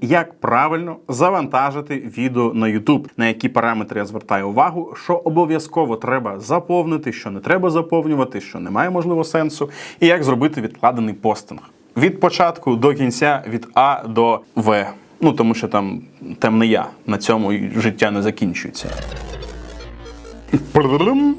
Як правильно завантажити відео на YouTube, на які параметри я звертаю увагу, що обов'язково треба заповнити, що не треба заповнювати, що немає можливо сенсу, і як зробити відкладений постинг? Від початку до кінця, від А до В. Ну тому що там темне я. На цьому життя не закінчується.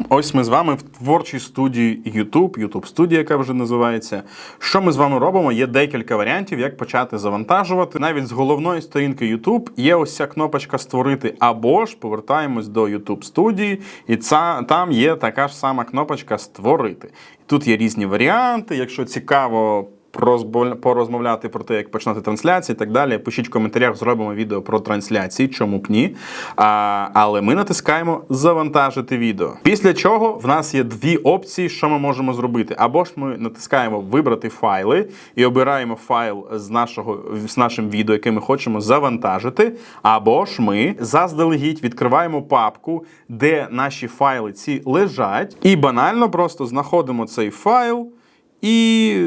Ось ми з вами в творчій студії YouTube, YouTube студія, яка вже називається. Що ми з вами робимо? Є декілька варіантів, як почати завантажувати. Навіть з головної сторінки YouTube є ось ця кнопочка Створити або ж повертаємось до YouTube студії, і ця, там є така ж сама кнопочка Створити. Тут є різні варіанти. Якщо цікаво. Порозмовляти про те, як починати трансляції і так далі. Пишіть в коментарях, зробимо відео про трансляції, чому б ні. А, але ми натискаємо завантажити відео. Після чого в нас є дві опції, що ми можемо зробити. Або ж ми натискаємо вибрати файли і обираємо файл з нашого з нашим відео, яке ми хочемо завантажити. Або ж ми заздалегідь відкриваємо папку, де наші файли ці лежать, і банально просто знаходимо цей файл. І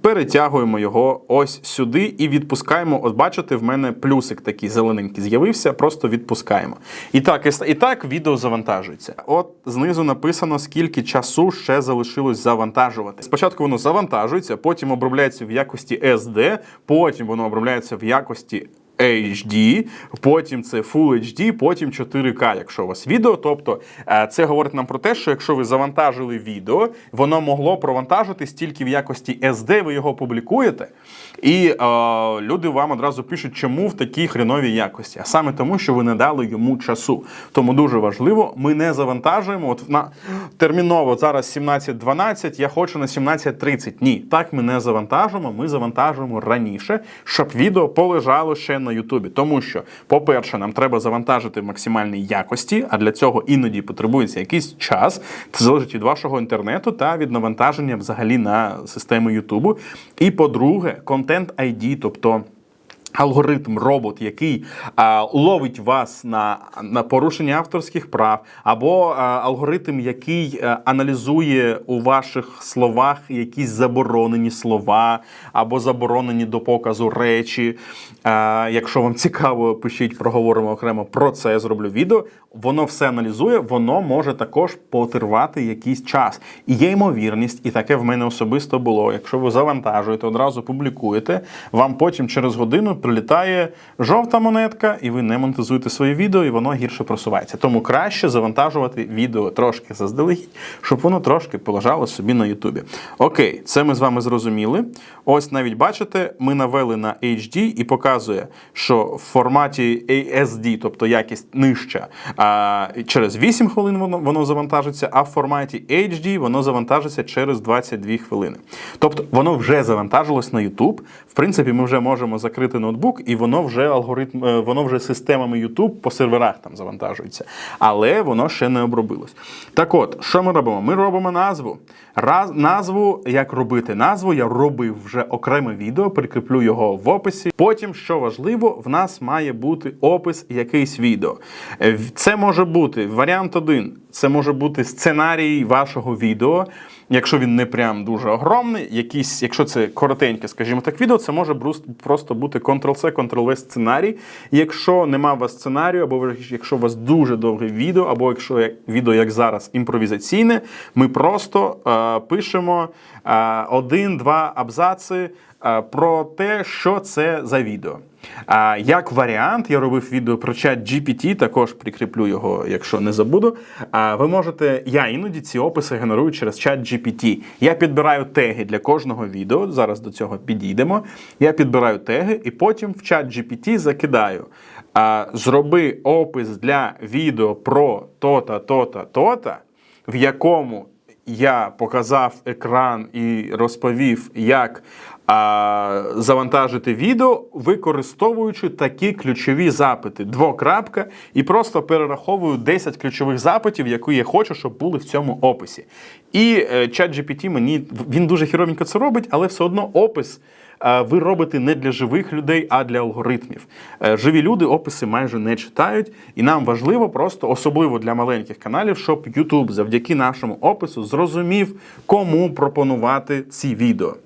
перетягуємо його ось сюди і відпускаємо. От бачите, в мене плюсик такий зелененький з'явився, просто відпускаємо. І так, і так відео завантажується. От знизу написано, скільки часу ще залишилось завантажувати. Спочатку воно завантажується, потім обробляється в якості SD, потім воно обробляється в якості. HD, потім це Full HD, потім 4К, якщо у вас відео. Тобто е, це говорить нам про те, що якщо ви завантажили відео, воно могло провантажитись тільки в якості SD, ви його публікуєте, і е, люди вам одразу пишуть, чому в такій хреновій якості. А саме тому, що ви не дали йому часу. Тому дуже важливо, ми не завантажуємо. От на терміново зараз 17.12, я хочу на 17.30. Ні, так ми не завантажуємо. Ми завантажуємо раніше, щоб відео полежало ще на Ютубі. Тому що, по-перше, нам треба завантажити в максимальній якості, а для цього іноді потребується якийсь час. Це залежить від вашого інтернету та від навантаження взагалі на систему Ютубу. І по-друге, контент ID, тобто. Алгоритм, робот, який а, ловить вас на, на порушення авторських прав, або а, алгоритм, який а, аналізує у ваших словах якісь заборонені слова, або заборонені до показу речі. А, якщо вам цікаво, пишіть, проговоримо окремо про це. Я зроблю відео. Воно все аналізує, воно може також потривати якийсь час. І є ймовірність, і таке в мене особисто було. Якщо ви завантажуєте, одразу публікуєте, вам потім через годину прилітає жовта монетка, і ви не монетизуєте своє відео, і воно гірше просувається. Тому краще завантажувати відео трошки заздалегідь, щоб воно трошки полежало собі на Ютубі. Окей, це ми з вами зрозуміли. Ось навіть бачите, ми навели на HD і показує, що в форматі ASD, тобто якість нижча, через 8 хвилин воно, воно завантажиться, а в форматі HD воно завантажиться через 22 хвилини. Тобто воно вже завантажилось на YouTube. В принципі, ми вже можемо закрити ноутбук, і воно вже алгоритм, е, воно вже системами YouTube по серверах там завантажується. Але воно ще не обробилось. Так от, що ми робимо? Ми робимо назву. Раз, назву, як робити назву, я робив вже окреме відео, прикріплю його в описі. Потім, що важливо, в нас має бути опис якийсь відео. Е, Це може бути варіант один. Це може бути сценарій вашого відео. Якщо він не прям дуже огромний, якийсь, якщо це коротеньке, скажімо так, відео, це може просто бути Ctrl-C, Ctrl-V сценарій. Якщо нема у вас сценарію, або якщо у вас дуже довге відео, або якщо як- відео, як зараз, імпровізаційне, ми просто е, пишемо е, один-два абзаци е, про те, що це за відео. А як варіант, я робив відео про чат GPT, також прикріплю його, якщо не забуду. Ви можете, я іноді ці описи генерую через чат GPT. Я підбираю теги для кожного відео. Зараз до цього підійдемо. Я підбираю теги і потім в чат GPT закидаю. Зроби опис для відео про то-та, то-та, то-та, в якому я показав екран і розповів, як а, завантажити відео, використовуючи такі ключові запити. Двокрапка, і просто перераховую 10 ключових запитів, які я хочу, щоб були в цьому описі. І е, чат GPT мені він дуже хіровенько це робить, але все одно опис. Е, Ви робите не для живих людей, а для алгоритмів. Е, Живі люди описи майже не читають, і нам важливо просто, особливо для маленьких каналів, щоб YouTube завдяки нашому опису зрозумів, кому пропонувати ці відео.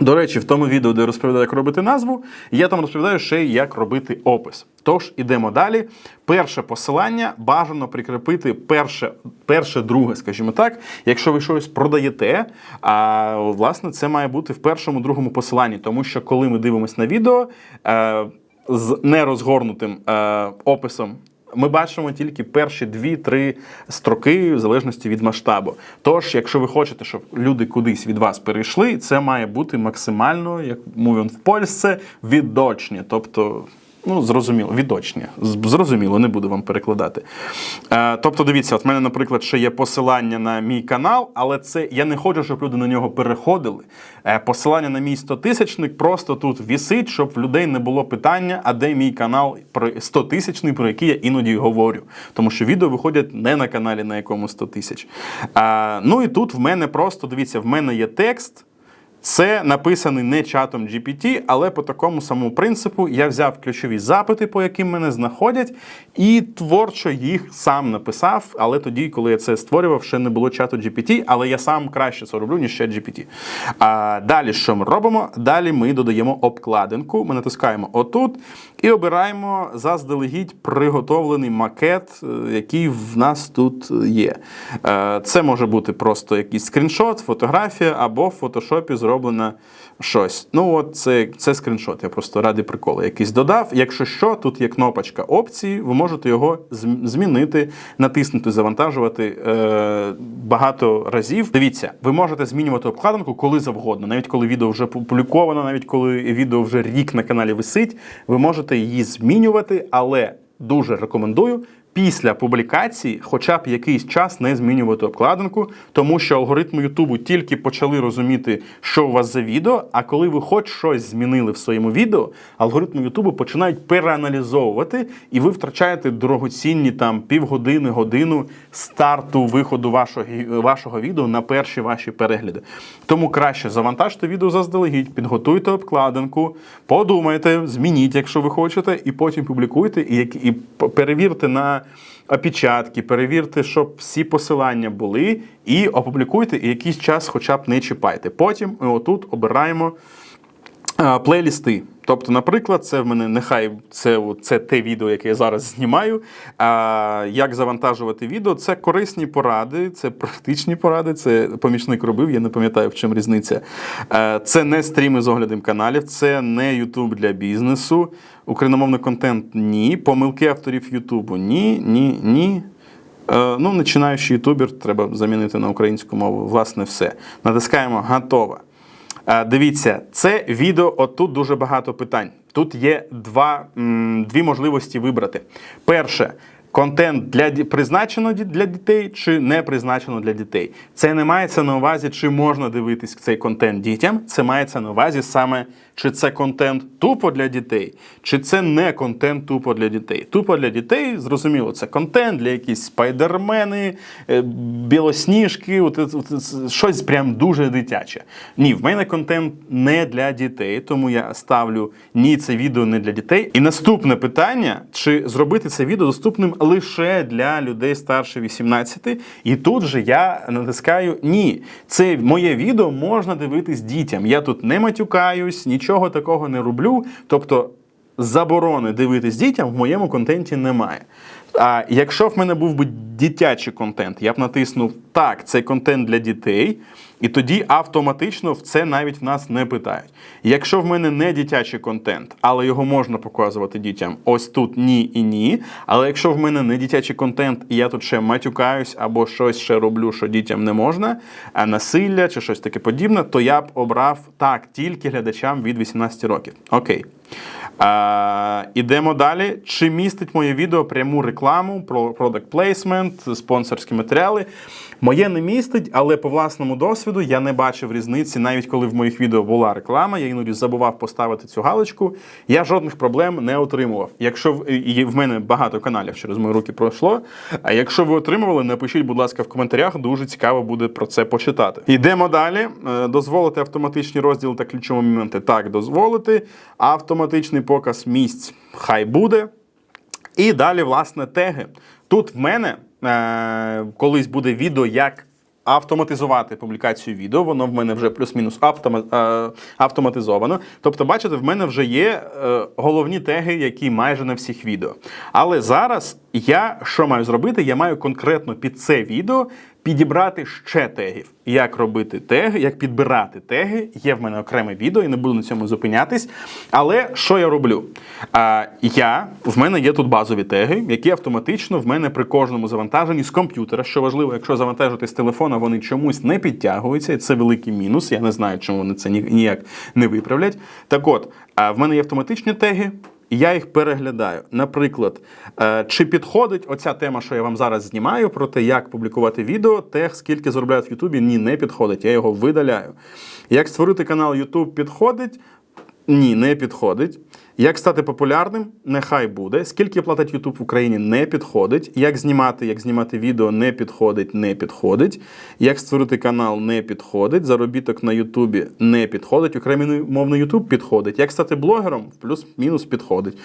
До речі, в тому відео, де я розповідаю, як робити назву, я там розповідаю ще й як робити опис. Тож ідемо далі. Перше посилання бажано прикріпити перше, перше, друге, скажімо так. Якщо ви щось продаєте, а власне це має бути в першому, другому посиланні, тому що коли ми дивимося на відео е, з нерозгорнутим е, описом. Ми бачимо тільки перші дві-три строки в залежності від масштабу. Тож, якщо ви хочете, щоб люди кудись від вас перейшли, це має бути максимально, як мовимо в Польщі, віддочні. Тобто, ну зрозуміло, віддочні. З- Зрозуміло, не буду вам перекладати. Е, тобто, дивіться, от в мене, наприклад, ще є посилання на мій канал, але це я не хочу, щоб люди на нього переходили. Е, посилання на мій 100-тисячник просто тут вісить, щоб в людей не було питання, а де мій канал про 100-тисячний, про який я іноді говорю. Тому що відео виходять не на каналі, на якому 100 тисяч. Е, ну і тут в мене просто дивіться, в мене є текст. Це написаний не чатом GPT, але по такому самому принципу я взяв ключові запити, по яким мене знаходять, і творчо їх сам написав. Але тоді, коли я це створював, ще не було чату GPT, але я сам краще це роблю, ніж чат GPT. А далі що ми робимо? Далі ми додаємо обкладинку. Ми натискаємо отут і обираємо заздалегідь приготовлений макет, е, який в нас тут є. Е, Це може бути просто якийсь скріншот, фотографія або в фотошопі зроблено щось. Ну, от це, це скріншот. Я просто ради приколу якийсь додав. Якщо що, тут є кнопочка опції, ви можете його змінити, натиснути, завантажувати е, багато разів. Дивіться, ви можете змінювати обкладинку коли завгодно, навіть коли відео вже публіковано, навіть коли відео вже рік на каналі висить, ви можете її змінювати, але дуже рекомендую. Після публікації, хоча б якийсь час не змінювати обкладинку, тому що алгоритми Ютубу тільки почали розуміти, що у вас за відео. А коли ви хоч щось змінили в своєму відео, алгоритми Ютубу починають переаналізовувати, і ви втрачаєте дорогоцінні там півгодини, годину старту виходу вашого, вашого відео на перші ваші перегляди. Тому краще завантажте відео заздалегідь, підготуйте обкладинку, подумайте, змініть, якщо ви хочете, і потім публікуйте, і, і перевірте на опечатки, перевірте, щоб всі посилання були, і опублікуйте, і якийсь час хоча б не чіпайте. Потім ми отут обираємо е, плейлісти. Тобто, наприклад, це в мене нехай це, це те відео, яке я зараз знімаю. А, як завантажувати відео? Це корисні поради, це практичні поради, це помічник робив, я не пам'ятаю, в чому різниця. Е, це не стріми з оглядом каналів, це не YouTube для бізнесу. Україномовний контент ні. Помилки авторів Ютубу ні, ні, ні. Е, ну, починаючий ютубер, треба замінити на українську мову. Власне, все. Натискаємо готово. Е, Дивіться, це відео. Отут дуже багато питань. Тут є два, дві можливості вибрати. Перше. Контент для призначено для дітей чи не призначено для дітей. Це не мається на увазі, чи можна дивитись цей контент дітям. Це мається на увазі саме, чи це контент тупо для дітей, чи це не контент тупо для дітей. Тупо для дітей, зрозуміло, це контент для якісь спайдермени, е, білосніжки, щось прям дуже дитяче. Ні, в мене контент не для дітей, тому я ставлю ні, це відео не для дітей. І наступне питання: чи зробити це відео доступним лише для людей старше 18? І тут же я натискаю ні. Це моє відео можна дивитись дітям. Я тут не матюкаюсь, нічого такого не роблю. Тобто заборони дивитись дітям в моєму контенті немає. А якщо в мене був би дитячий контент, я б натиснув так, це контент для дітей, і тоді автоматично в це навіть в нас не питають. Якщо в мене не дитячий контент, але його можна показувати дітям, ось тут ні і ні. Але якщо в мене не дитячий контент, і я тут ще матюкаюсь або щось ще роблю, що дітям не можна, а насилля чи щось таке подібне, то я б обрав так тільки глядачам від 18 років. Окей. А, ідемо далі. Чи містить моє відео пряму рекламу, про product placement, спонсорські матеріали? Моє не містить, але по власному досвіду я не бачив різниці, навіть коли в моїх відео була реклама, я іноді забував поставити цю галочку. Я жодних проблем не отримував. Якщо в, і в мене багато каналів через мої руки пройшло. А якщо ви отримували, напишіть, будь ласка, в коментарях. Дуже цікаво буде про це почитати. Йдемо далі. Е, Дозволити автоматичні розділи та ключові моменти. Так, дозволити. Автоматичний показ місць. Хай буде. І далі, власне, теги. Тут в мене е, колись буде відео, як автоматизувати публікацію відео. Воно в мене вже плюс-мінус е, автоматизовано. Тобто, бачите, в мене вже є е, головні теги, які майже на всіх відео. Але зараз я що маю зробити? Я маю конкретно під це відео підібрати ще тегів. Як робити теги, як підбирати теги. Є в мене окреме відео, і не буду на цьому зупинятись. Але що я роблю? А, я, в мене є тут базові теги, які автоматично в мене при кожному завантаженні з комп'ютера. Що важливо, якщо завантажити з телефона, вони чомусь не підтягуються, і це великий мінус. Я не знаю, чому вони це ніяк не виправлять. Так от, а, в мене є автоматичні теги. Я їх переглядаю. Наприклад, е, чи підходить оця тема, що я вам зараз знімаю, про те, як публікувати відео, те, скільки заробляють в Ютубі, ні, не підходить. Я його видаляю. Як створити канал YouTube підходить? Ні, не підходить. Як стати популярним? Нехай буде. Скільки платить YouTube в Україні? Не підходить. Як знімати, як знімати відео не підходить, не підходить. Як створити канал не підходить. Заробіток на Ютубі не підходить. Окремий мовний YouTube підходить. Як стати блогером? Плюс-мінус підходить.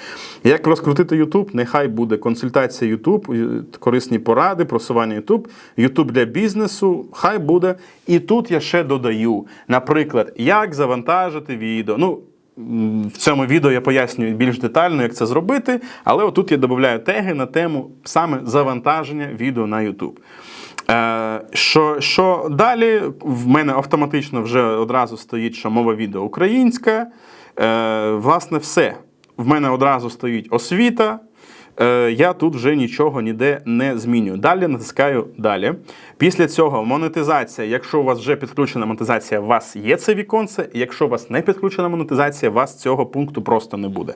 Як розкрутити YouTube? Нехай буде консультація YouTube, е, корисні поради, просування YouTube, YouTube для бізнесу, хай буде. І тут я ще додаю, наприклад, як завантажити відео. Ну, В цьому відео я пояснюю більш детально, як це зробити, але отут я додаю теги на тему саме завантаження відео на YouTube. Е, що, що далі? В мене автоматично вже одразу стоїть, що мова відео українська. Е, власне, все. В мене одразу стоїть освіта. Е, я тут вже нічого ніде не змінюю. Далі натискаю далі. Після цього монетизація. Якщо у вас вже підключена монетизація, у вас є це віконце. Якщо у вас не підключена монетизація, у вас цього пункту просто не буде.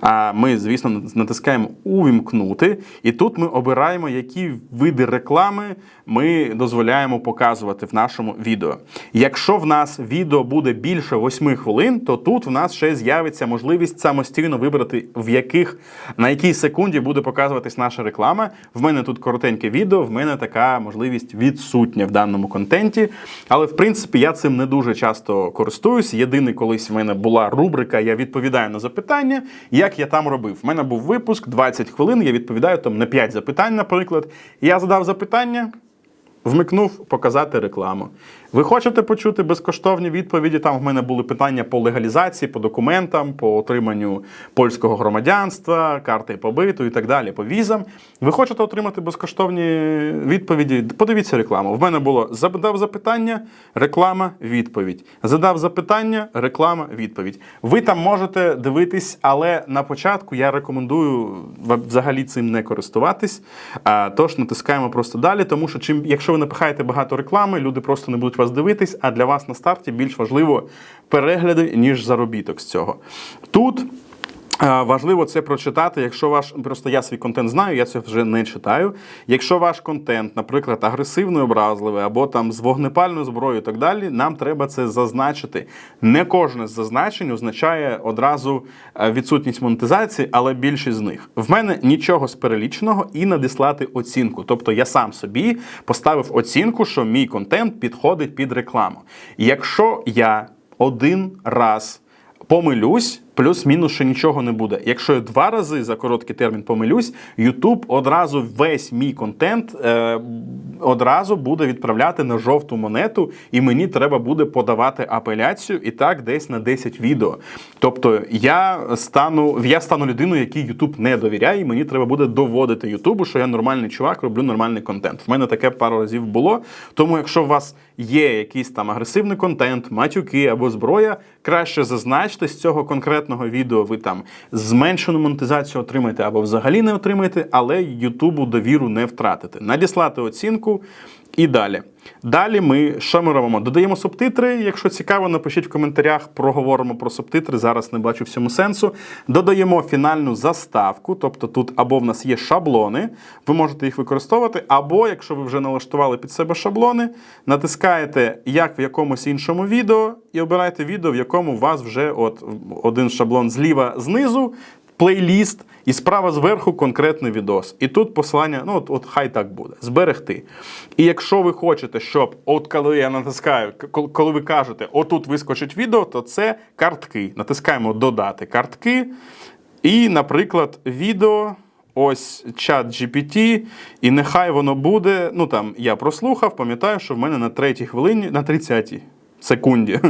А ми, звісно, натискаємо увімкнути, і тут ми обираємо, які види реклами ми дозволяємо показувати в нашому відео. Якщо в нас відео буде більше 8 хвилин, то тут в нас ще з'явиться можливість самостійно вибрати, в яких на якій секунді буде показуватись наша реклама. В мене тут коротеньке відео, в мене така можливість відсутня в даному контенті. Але в принципі я цим не дуже часто користуюсь. Єдиний колись в мене була рубрика Я відповідаю на запитання. Як я там робив? В мене був випуск 20 хвилин. Я відповідаю там на 5 запитань, наприклад. Я задав запитання. Вмикнув показати рекламу. Ви хочете почути безкоштовні відповіді? Там в мене були питання по легалізації, по документам, по отриманню польського громадянства, карти побиту і так далі, по візам. Ви хочете отримати безкоштовні відповіді? Подивіться рекламу. В мене було задав запитання, реклама, відповідь. Задав запитання, реклама, відповідь. Ви там можете дивитись, але на початку я рекомендую взагалі цим не користуватись. Тож натискаємо просто далі, тому що чим, якщо ви напихаєте багато реклами, люди просто не будуть вас дивитись, а для вас на старті більш важливо перегляди, ніж заробіток з цього. Тут. Е, Важливо це прочитати, якщо ваш просто я свій контент знаю, я це вже не читаю. Якщо ваш контент, наприклад, агресивний, образливий або там з вогнепальною зброєю, і так далі, нам треба це зазначити. Не кожне з зазначень означає одразу е, відсутність монетизації, але більшість з них. В мене нічого з переліченого і надіслати оцінку. Тобто я сам собі поставив оцінку, що мій контент підходить під рекламу. Якщо я один раз помилюсь, плюс-мінус ще нічого не буде. Якщо я два рази за короткий термін помилюсь, YouTube одразу весь мій контент е, одразу буде відправляти на жовту монету, і мені треба буде подавати апеляцію і так десь на 10 відео. Тобто я стану, я стану людиною, якій YouTube не довіряє, і мені треба буде доводити Ютубу, що я нормальний чувак, роблю нормальний контент. В мене таке пару разів було. Тому, якщо у вас є якийсь там агресивний контент, матюки або зброя, краще зазначте з цього конкретного відео. Ви там зменшену монетизацію отримаєте або взагалі не отримаєте, але Ютубу довіру не втратите. Надіслати оцінку. І далі. Далі ми що? Додаємо субтитри. Якщо цікаво, напишіть в коментарях, проговоримо про субтитри. Зараз не бачу всьому сенсу. Додаємо фінальну заставку, тобто тут або в нас є шаблони, ви можете їх використовувати, або, якщо ви вже налаштували під себе шаблони, натискаєте як в якомусь іншому відео, і обираєте відео, в якому у вас вже от один шаблон зліва знизу. Плейліст і справа зверху конкретний відос. І тут посилання, ну от, от хай так буде, зберегти. І якщо ви хочете, щоб, от коли я натискаю, коли ви кажете, отут вискочить відео, то це картки. Натискаємо додати картки. І, наприклад, відео ось чат GPT, і нехай воно буде. Ну там я прослухав, пам'ятаю, що в мене на третій хвилині, на 30-й секунді.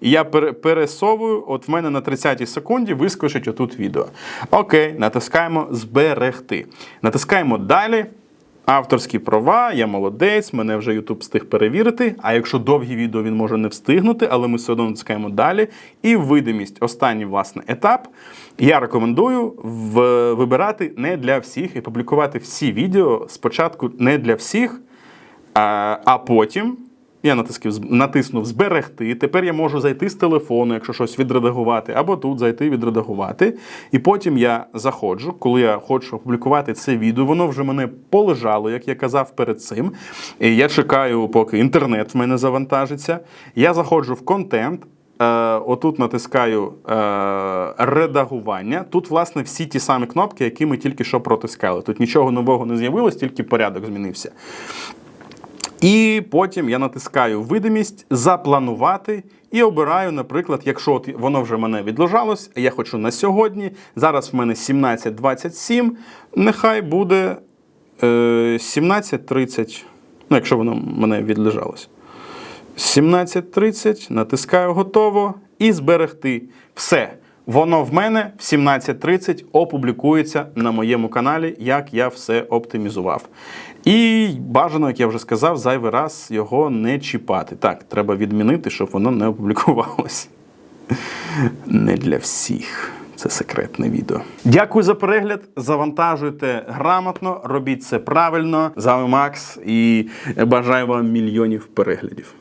І я пересовую, от в мене на 30-й секунді вискочить отут відео. Окей, натискаємо зберегти. Натискаємо далі. Авторські права, я молодець, мене вже YouTube встиг перевірити. А якщо довгі відео він може не встигнути, але ми все одно натискаємо далі. І видимість, останній власне етап. Я рекомендую в- вибирати не для всіх і публікувати всі відео спочатку не для всіх, а, а потім. Я натискив, натиснув зберегти. Тепер я можу зайти з телефону, якщо щось відредагувати, або тут зайти відредагувати. І потім я заходжу, коли я хочу опублікувати це відео, воно вже мене полежало, як я казав перед цим. І я чекаю, поки інтернет в мене завантажиться. Я заходжу в контент. Е, отут натискаю е, редагування. Тут, власне, всі ті самі кнопки, які ми тільки що протискали. Тут нічого нового не з'явилось, тільки порядок змінився. І потім я натискаю видимість, запланувати і обираю, наприклад, якщо от воно вже мене відложалось, я хочу на сьогодні. Зараз в мене 17.27, нехай буде е, 17.30, ну, якщо воно мене відлежалось. 17.30, натискаю готово і зберегти. Все. Воно в мене в 17.30 опублікується на моєму каналі, як я все оптимізував. І бажано, як я вже сказав, зайвий раз його не чіпати. Так, треба відмінити, щоб воно не опублікувалось. Не для всіх. Це секретне відео. Дякую за перегляд. Завантажуйте грамотно, робіть це правильно. З вами Макс і бажаю вам мільйонів переглядів.